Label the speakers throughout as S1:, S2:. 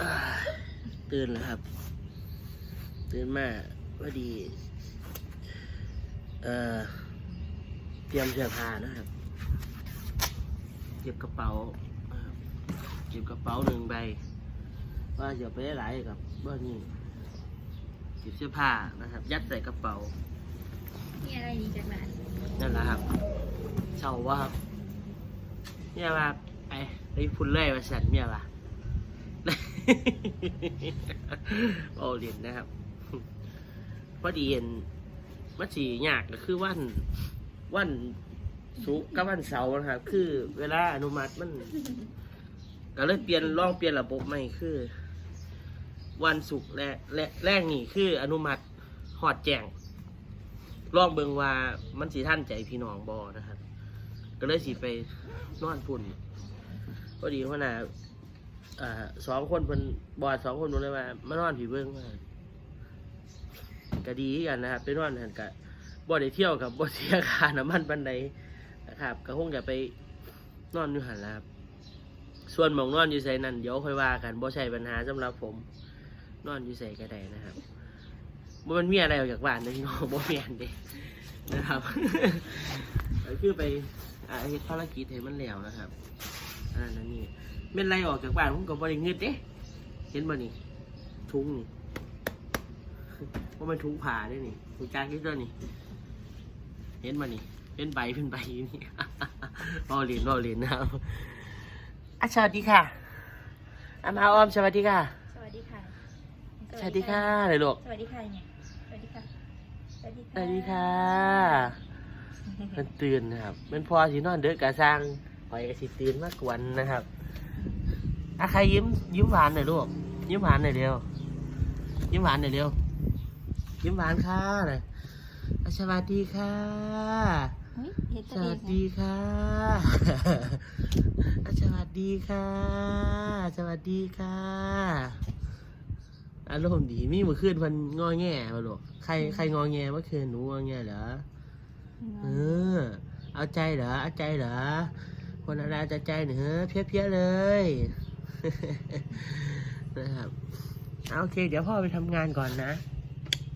S1: อ่าตื่นแล้วครับ ตื่นมาพอดี เอ่อ เตรียมเสื้อผ้านะครับ เก็บกระเป๋านะครับเก็บกระเป๋าหนึ่งใบ ว่าจะไปได้หลายกับบ้านนี้เก็บเสื้อผ้านะครับ ยัดใส่กระเป๋า
S2: มีอะไรดีจากบ้าน
S1: นั่นแหละครับเช่าว่าครับเนี่ยว่าไอ้ไอ้พุ่นเล่มาสั่นเนี่ยว่า โอเรียนนะครับ พอดีเห็นมันสียากก็คือวันวันศุกร์กับวันเสาร์นะครับ คือเวลาอนุมัติมัน ก็เลยเปลี่ยนลองเปลี่ยนระบบใหม่คือ วันศุกร์และและแรกนี่คืออนุมัติหอดแจงลองเบิงว่ามันสีท่านใจพี่น้องบอนะครับ ก็เลยสิไปนอนพุ่นพอดีเพราน่ะ อ่าสองคนเพิ่นบอดสองคนนู้นเลยว่ามานอนผีเบิ่งว่าก็ดีกันนะครับไปนอนหันกะบ่ได้เที่ยวกับบ่เสียค่าน้ำมันปันใดนะครับก็คงจะไปนอนอยู่หันละครับส่วนหมองนอนอยู่ใส่นั่นเดี๋ยวค่อยว่ากันบ่ใช่ปัญหาสำหรับผม นอนอยู่ใส่ก็ได้นะครับบ่มันมีอะไรออกจากบ้านนะพี่น้องบ่เมียนเด้นะครับก็คือไปอ่าเฮ็ดภารกิจให้มันแล้วนะครับอันนั้นนี่ เม็นไรออกจากบ้านผมก็บ่ได้เงินเด้เห็นบ่นี่ถุงนี่ว่ามันถุงผ้าด้วยนี่ถุงจานคิดด้วยนี่ เห็นบ่นี่ เป็นใบเป็นใบอยู่นี่บอลินบอลินนะครับอะสวัสดีค่ะอามาออมสวัสดีค่ะ
S2: สวัสดีค่ะ
S1: สวัสดีค่ะเลยลูก
S2: สวัสดีค่ะเนี่ยสวัสดีค่ะ สวัสดี
S1: ส
S2: ค่ะ
S1: วัสดีค่ะมันตื่นนะครับเป็นพอสินอนเด็กกะสร้างปล่อยกะสิตื่นมากกวนนะครับ อะใครยิ้มยิ้มหวานหน่อยลูกยิ้มหวานหน่อยเร็วยิ้มหวานหน่อยเร็วยิ้มหวานค่ะหน่อยอะสวัสดีค่ะ
S2: เฮ้ยเห็น
S1: ส
S2: ตัวเอ
S1: วั
S2: ง
S1: สดีค่ะอะสวัสดีค่ะ สวัสดีค่ะอารมณ์ดีมีเมื่อคืนมันงอแง่มาลูกใครใครงอแงเมื่อคืนหนูงอแงเหรอเออเอาใจเหรอเอาใจเหรอคนอะไรจะใจเหนือเพี้ยเพี้ยๆเลย นะครับเอาโอเค เดี๋ยวพ่อไปทำงานก่อนนะ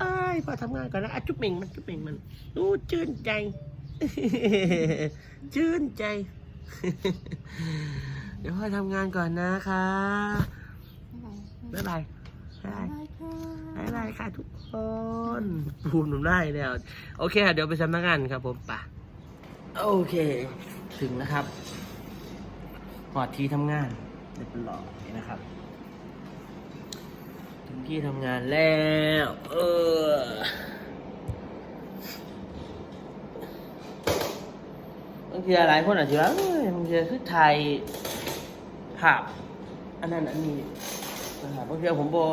S1: เอ้พ่อทำงานก่อนนะอะจุ๊บเหม่งมันจุ๊บเหม่งมันดูชื่นใจ ชื่นใจ เดี๋ยวพ่อทำงานก่อนนะคะบ๊ายบายบ๊ายบาย
S2: บ๊ายบายค่ะ
S1: บ๊ายบายทุกคนพูดหนุ่มได้แล้ว โอเคค่ะเดี๋ยวไปสำนักงานครับผมป่ะโอเค ถึงแล้วครับพอดทีทำงาน เรียบร้อยนะครับ ถึงที่ทำงานแล้ว เออบางทีหลายคนอาจจะว่าเอ้ยบางทีคือไทยภาพอันนั้นอันนี้นะครับบางทีผมบอ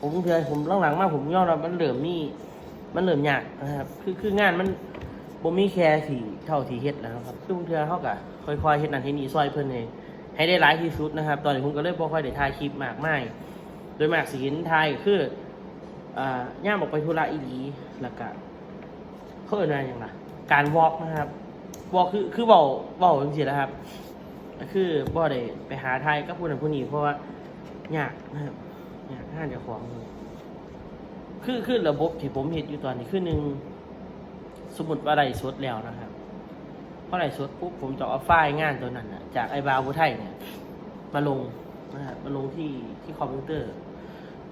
S1: ผมบางทีผมหลังๆมาผมยอมรับมันเหลื่อมนี่มันเหลื่อมยากนะครับ คือคืองานมันบ่มีแค่ที่เท่าที่เฮ็ดนะครับ คือบางทีเขาก็ค่อยๆเฮ็ดนั่นเฮ็ดนี่ซอยเพิ่นให้ ให้ได้หลายที่สุดนะครับ ตอนนี้ผมก็เลยบ่ค่อยได้ถ่ายคลิปมากมายโดยมากสิเห็นถ่ายคืออ่าย่ามออกไปธุระอีหลีแล้วก็เพิ่นอะไรอย่างไรการวอล์กนะครับวอล์กคือคือเว้าเว้าจังซี่แหละครับคือบ่ได้ไปหาไทยกับผู้นั้นผู้นี้เพราะว่ายากนะครับยากงานจ้าของคือคือระบบที่ผมเห็นอยู่ตอนนี้คือหนึ่งสมมติว่าไรสดแล้วนะครับ พอไรสดปุ๊บผมจะเอาไฟล์งานตัวนั้นนะจากไอบาวผู้ไทยเนี่ยมาลงนะครับมาลงที่ที่คอมพิวเตอร์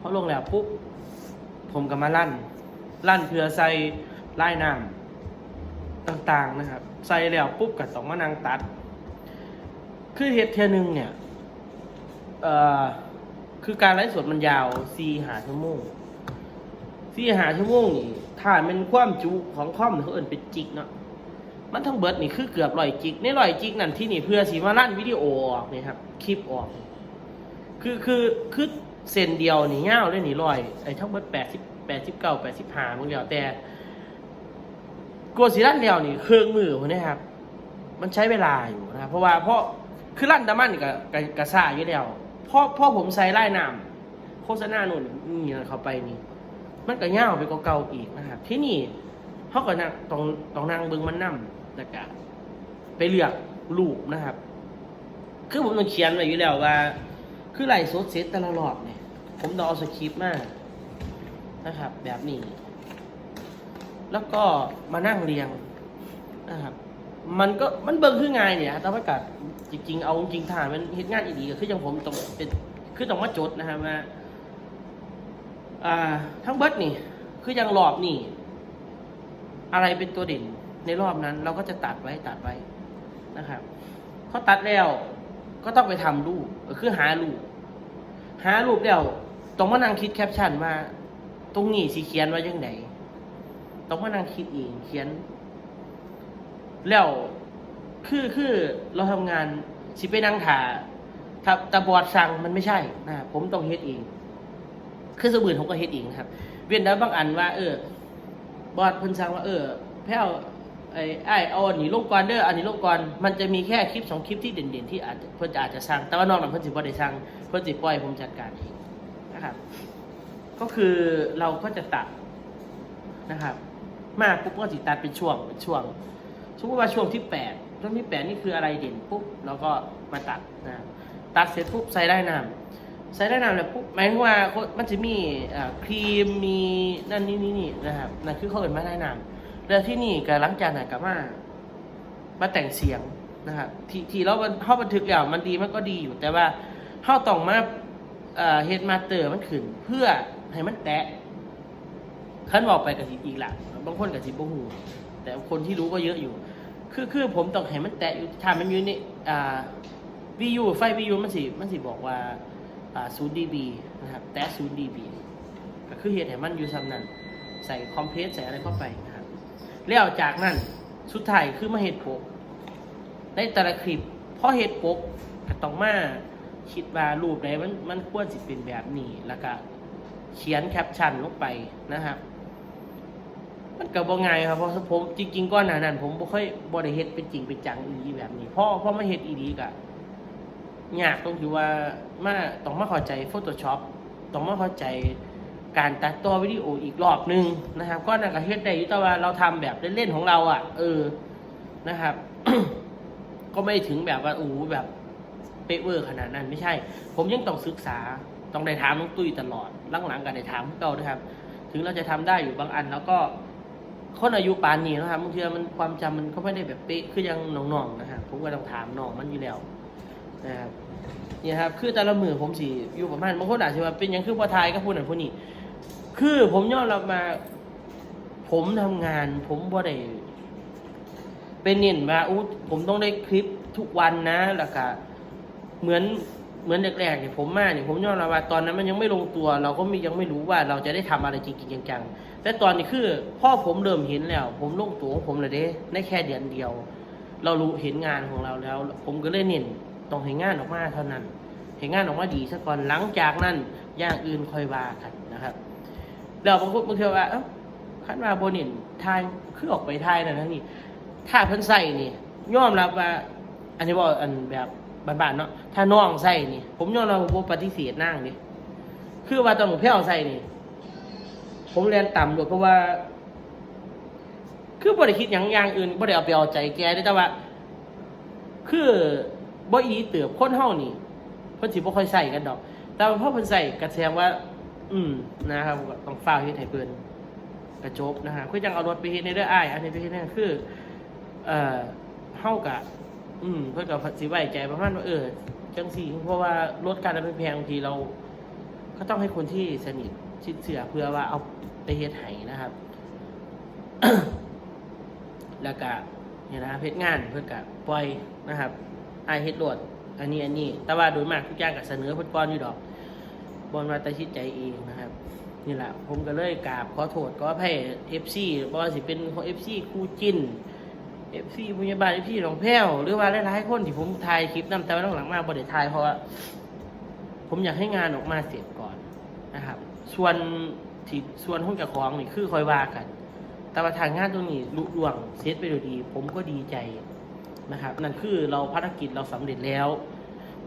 S1: พอลงแล้วปุ๊บผมก็มาลั่น ลั่นเพื่อใส่ไล่น้ำต่างๆนะครับ ใส่แล้วปุ๊บก็ต้องมานั่งตัด คือเฮ็ดเทียนึงเนี่ยเอ่อคือการไลฟ์สดมันยาวสี่หาชั่วโมงสี่หาชั่วโมงนี่ถ้าเป็นความจุของคอมเขาเอินเป็นจิกเนาะ มันทั้งเบิดนี่คือเกือบร้อยจิกในร้อยจิกนั่นที่นี่เพื่อสีมาลั่นวิดีโอออกนี่ครับคลิปออก คือคือคือเส้นเดียวนี่ยาวเลยนี่ร้อยไอ้ทั้งเบิดแปดสิบแปดสิบเก้าแปดสิบห้ามึงเดียวแต่กลัวสีลั่นเดียวนี่เครื่องมือคนนี้ครับ มันใช้เวลาอยู่นะเพราะว่าเพราะคือลั่นดามันนี่กับกับกระซ่าอยู่แล้วพอพอผมใส่ไล่น้ำโฆษณาหนุนนี่เขาไปนี่ มันก็เง่าวไปกว่าเก่าอีกนะครับที่นี่เขาก็นั่งต้องต้องนั่งเบิ้งมันนั่ แล้วก็ไปเลือกรูปนะครับ คือผมต้องเขียนไว้อยู่แล้วว่า คือไหล่สดเสร็จแต่ละรอบเนี่ย ผมต้องเอาสคริปต์มานะครับ แบบนี้ แล้วก็มานั่งเรียงนะครับ มันก็มันเบิ่งคือไงายเนี่ยแต่ว่ากัดจริง ๆ เอาจริงถ่ายมันเฮ็ดงานอีดีก็คืออย่างผมต้องเป็นคือต้องมาจดนะครับว่าอ่าทั้งเบิดนี่ คือยังรอบนี่ อะไรเป็นตัวเด่น ในรอบนั้นเราก็จะตัดไว้ตัดไว้นะครับพอตัดแล้วก็ต้องไปทำรูปคือหารูปหารูปแล้วต้องมานั่งคิดแคปชั่นว่า ตรงนี้สิเขียนไว้ยังไงต้องมานั่งคิดเองเขียน แล้วคือคือเราทำงานสิไปนั่งถาถ้าตาบอดสั่งมันไม่ใช่นะผมต้องเฮ็ดเอง คือสมือนผมก็เฮ็ดเองครับ เวียนแล้วบางอันว่า เออ บอดเพิ่นสั่งว่าเออแพ้ว ไอ้ไอ้เอาอันนี้ลงก่อนเด้ออันนี้ลงก่อนมันจะมีแค่คลิปสองคลิปที่เด่นๆที่อาจจะเพิ่นจะอาจจะสั่งแต่ว่านอกนั้นเพิ่นสิบ่ได้สั่งเพิ่นสิปล่อยผมจัดการเองนะครับก็คือเราก็จะตัดนะครับ มากปุ๊บก็สิตัดเป็นช่วงเป็นช่วงสมมติว่าช่วงที่แปดช่วงที่แปดนี่คืออะไรเด่นปุ๊บเราก็มาตัดนะตัดเสร็จปุ๊บใส่ได้น้ำใส่ได้น้ำแล้วปุ๊บหมายถึงว่ามันจะมีครีมมีนั่นนี่นี่นี่นะครับนั่นคือเขาเอินมาได้น้ำ แล้วที่นี่ก็หลังจากนั้นก็มามาแต่งเสียงนะครับทีที่เราเข้าบันทึกแล้วมันดีมันก็ดีอยู่ แต่ว่าเข้าต้องมาเฮดมาเตอร์มันขึ้น เพื่อให้มันแตะขั้นบอกไปกับสิอีกละบางคนกับสิบ่หูแต่คนที่รู้ก็เยอะอยู่ คือคือผมต้องให้มันแตะอยู่ถ้ามันอยู่นอ่าวียูไฟวียูมันสิมันสิบอกว่าอ่าศูนย์ดีบีนะครับแตะศูนย์ดีบีก็คือเหตุให้มันอยู่ซ้ำนั้นใส่คอมเพรสใส่อะไรเข้าไปนะ แล้วจากนั้นสุดท้ายคือมาเหตุปก ในแต่ละคลิปพอเหตุปกก็ต้องมาคิดว่ารูปไหนมันมันควรสิเป็นแบบนี้แล้วก็เขียนแคปชั่นลงไปนะครับ มันก็บ่ง่ายครับเพราะผมจริง ๆก่อนหน้านั้น ผมบ่ค่อยบ่ได้เฮ็ดเป็นจริงเป็นจังอีหลีแบบนี้พอพอมาเฮ็ดอีหลีก็ยากตรงที่ว่ามาต้องมาเข้าใจ Photoshop ต้องมาเข้าใจ การตัดต่อวิดีโออีกรอบหนึงนะครับ ก็น่าก็เฮ็ดได้ยู่แต่ว่าเราทำแบบเล่นๆของเราอะ เออนะครับ ก็ไม่ถึงแบบว่าโอ้แบบเป๊ะเวอร์ขนาดนั้นไม่ใช่ ผมยังต้องศึกษาต้องได้ถามน้องตุ้ยตลอดหลังๆก็ได้ถามเก่าด้วยครับ ถึงเราจะทำได้อยู่บางอัน แล้วก็คนอายุปานนี้นะครับบางทีมันความจำมันก็ไม่ได้แบบเป๊ะคือยังน้องๆนะครับผมก็ต้องถามน้องมันอยู่แล้วนะครับเนี่ยครับ คือแต่ละมือผมสีอยู่ประมาณบางคนอาจจะว่าเป็นยังคือพอทายก็พูดนั่นพูดนี่ คือผมยอมรับมา ผมทำงาน ผมบ่ได้เป็นเน้นว่าอู้ผมต้องได้คลิปทุกวันนะแล้วก็เหมือนเหมือนแรกๆเนี่ยผมมาเนี่ยผมยอมรับว่าตอนนั้นมันยังไม่ลงตัว เราก็ม่ยังไม่รู้ว่าเราจะได้ทำอะไรจริงๆจังๆแต่ตอนนี้คือพ่อผมเริ่มเห็นแล้ว ผมลงตัวของผมเลยเด้ในแค่เดือนเดียว เรารู้เห็นงานของเราแล้ว ผมก็เลยเน้นต้องเห็นงานออกมาเท่านั้น เห็นงานออกมาดีซะก่อนหลังจากนั้นอย่างอื่นค่อยว่ากันนะครับ แล้วบางคนบางทีว่าเอ้าคันว่าโบนินทายคือออกไปทายนั่นนะนี่ถ้าเพิ่นใส่นี่ยอมรับว่า อันนี้บอกอันแบบบ้านๆเนาะถ้าน้องใส่นี่ ผมยอมรับว่าปฏิเสธนางนี่คือว่าตอนหนูแพ้วใส่นี่ ผมเรียนต่ำด้วยเพราะว่า คือบ่ได้คิดหยังอย่างอื่นบ่ได้เอาไปเอาใจแกเด้แต่ว่า คือบ่อีเติบคนเฮานี่เพิ่นสิบ่ค่อยใส่กันดอก แต่พอเพิ่นใส่ก็แสดงว่า อืมนะครับก็ต้องฟ้าวเฮ็ดให้เพิ่นกระจบนะฮะคือจังเอารถไปเฮ็ดในเด้ออ้ายอันนี้ไปเฮ็ดนั่นคือ เอ่อเฮากะ อืม เพื่อกับสิไว้ใจประมาณว่าเออจังสี่เพราะว่ารถการเป็นแพงบางทีเรา ก็ต้องให้คนที่สนิทชิดเสือเพื่อว่าเอาไปเฮ็ดไห้นะครับ แล้วก็เนี่ยนะเฮ็ดงานเพื่อกับปล่อยนะครับอายเฮ็ดโหลดอันนี้อันนี้ แต่ว่าโดยมากทุกอย่างก็เสนอเพิ่นก่อนอยู่ดอก บอลมาแต่ชิดใจเองนะครับนี่แหละผมก็เลยกราบขอโทษก็ให้เอฟซีบ่ว่าสิเป็นของเอฟซีคู่จิ้นเอฟซีพยาบาลเอฟซีหลวงแพ้วหรือว่าหลายๆคนที่ผมถ่ายคลิปนำแต่ว่าหลังๆมาบ่ได้ถ่ายเพราะว่าผมอยากให้งานออกมาเสร็จก่อนนะครับ ส่วนที่ส่วนห้องเจ้าของนี่คือคอยว่ากัน แต่ว่าทางงานตรงนี้ลุล่วงเสร็จไปดยดี ผมก็ดีใจนะครับ นั่นคือเราภารกิจเราสำเร็จแล้ว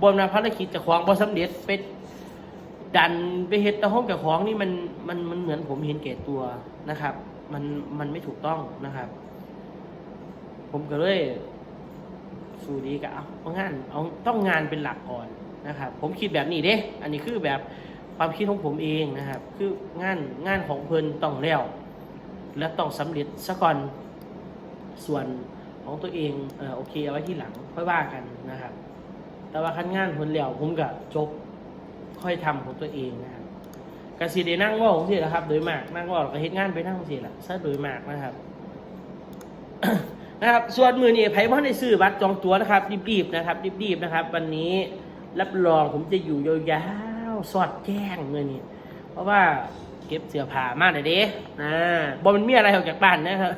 S1: บนมาภารกิจเจ้าของบ่สำเร็จเป็น ดันไปเฮ็ดต่ห้องเจ้าของนี่มันมันมันเหมือนผมเห็นแก่ตัวนะครับ มันมันไม่ถูกต้องนะครับ ผมก็เลยสู้ดีกับเอาเอางานเอาต้องงานเป็นหลักก่อนนะครับ ผมคิดแบบนี้เด้ อันนี้คือแบบความคิดของผมเองนะครับ คืองานงานของเพิ่นต้องแล้ว และต้องสำเร็จซะก่อนส่วนของตัวเองเออโอเคเอาไว้ที่หลังค่อยว่ากันนะครับ แต่ว่าขั้นงานเพิ่นแล้วผมก็จบ ค่อยทำของตัวเองนะครับกสิเดนั่งว่าของสิละครับ โดยมากนั่งว่าก็เฮ็ดงานไปนั่งสิแหละซะโดยมากนะครับ นะครับ ส่วนมือนี่ไพ่พ่อในซื้อบัตรจองตั๋วนะครับรีบๆนะครับรีบๆนะครับ วันนี้รับรองผมจะอยู่ยาวๆสอดแจ้งมือนี้เพราะว่าเก็บเสื้อผ้ามากเลยเด้นะบอมันมีอะไรออกจากบ้านนะครับ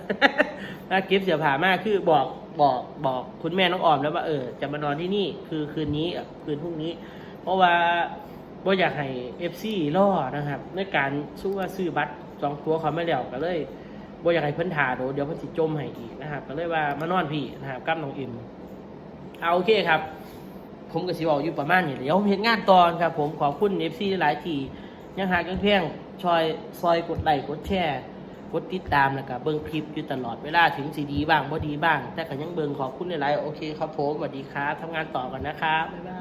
S1: ถ้าเก็บเสื้อผ้ามากคือบอกบอกบอกคุณแม่น้องออมแล้วว่าเออจะมานอนที่นี่ คือคืนนี้คืนพรุ่งนี้ เพราะว่า บ่อยากให้เอฟซีล่อนะครับ ในการสู้ว่าซื้อบัตรจองตัวเขาไม่แล้วก็เลยบ่อยากให้เพิ่นถ่าโดเดี๋ยวเพิ่นสิจมให้อีกนะครับ ก็เลยว่ามานอนพี่นะครับกับน้องอ็มเอาโอเคครับ ผมก็สิบอกอยู่ประมาณนี้เดี๋ยวผมเห็นงานตอนครับ ผมขอบคุณเอฟซีหลายทียังหากันเพียงชอยซอยกดไลค์กดแชร์กดติดตามแล้วก็เบิ่งคลิปอยู่ตลอดเวลาถึงสีดีบ้างบ่ดีบ้าง แต่ก็ยังเบิ่งขอบคุณหลายๆโอเคครับผมสวัสดีครับทำงานต่อกันนะครับบ๊ายบาย